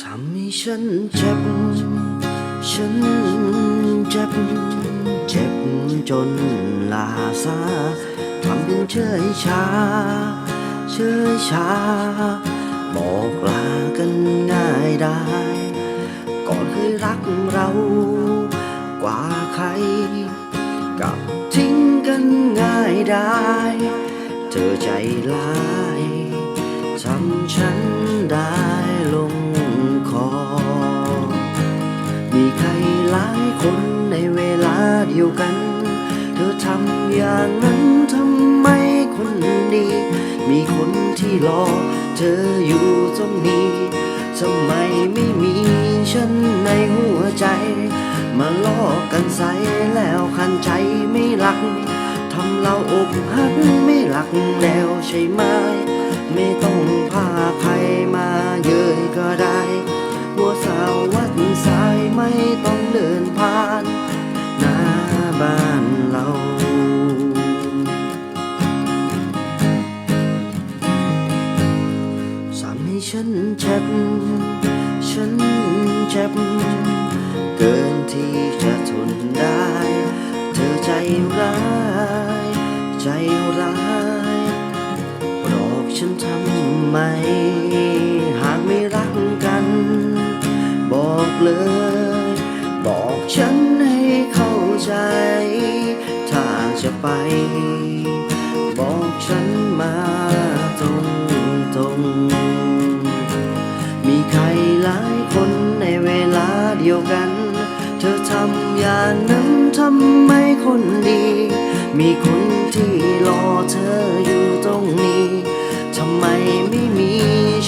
ทำให้ฉันเจ็บ ฉันเจ็บ เจ็บจนลาซาทำเป็นเฉยชาเฉยชา บอกลากันง่ายได้ ก่อนเคยรักเรากว่าใคร กับทิ้งกันง่ายได้ เธอใจร้ายทำฉันได้ คนในเวลาเดียวกัน เธอทำอย่างนั้นทำไมคนดีมีคนที่รอ เธออยู่ตรงนี้ ทำไมไม่มีฉันในหัวใจ มาล่อกันใสแล้วคันใจไม่รัก ทำเราอกหักไม่หลักแล้วใช่ไหม ไม่ต้องพาใครมาเย้ยก็ได้ หัวสาววัดสายไม่ต้องเดิน ฉันเจ็บ ฉันเจ็บ เกินที่จะทนได้ เธอใจร้าย ใจร้ายบอกฉันทำไม หากไม่รักกัน บอกเลย บอกฉันให้เข้าใจ ถ้าจะไป ทำอย่างนั้นทำไมคนดี มีคนที่รอเธออยู่ตรงนี้ทำไมไม่มี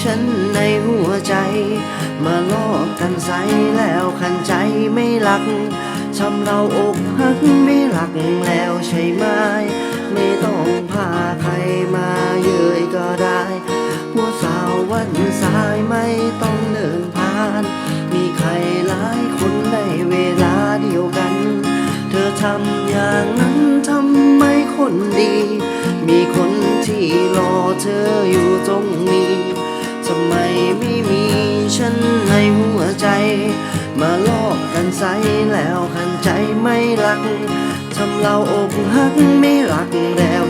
ฉันในหัวใจ มาลอกกันใสแล้วขันใจไม่รักทำเราอกหักไม่รักแล้วใช่ไหมไม่ต้องพาใครมาเย้ยก็ได้ หัวสาววันสายไม่ต้อง อย่างนั้นทำไมคนดี มีคนที่รอเธออยู่ตรงนี้ทำไมไม่มีฉันในหัวใจ มาลอกกันใสแล้วขันใจไม่รักทำเราอกหักไม่รักแล้ว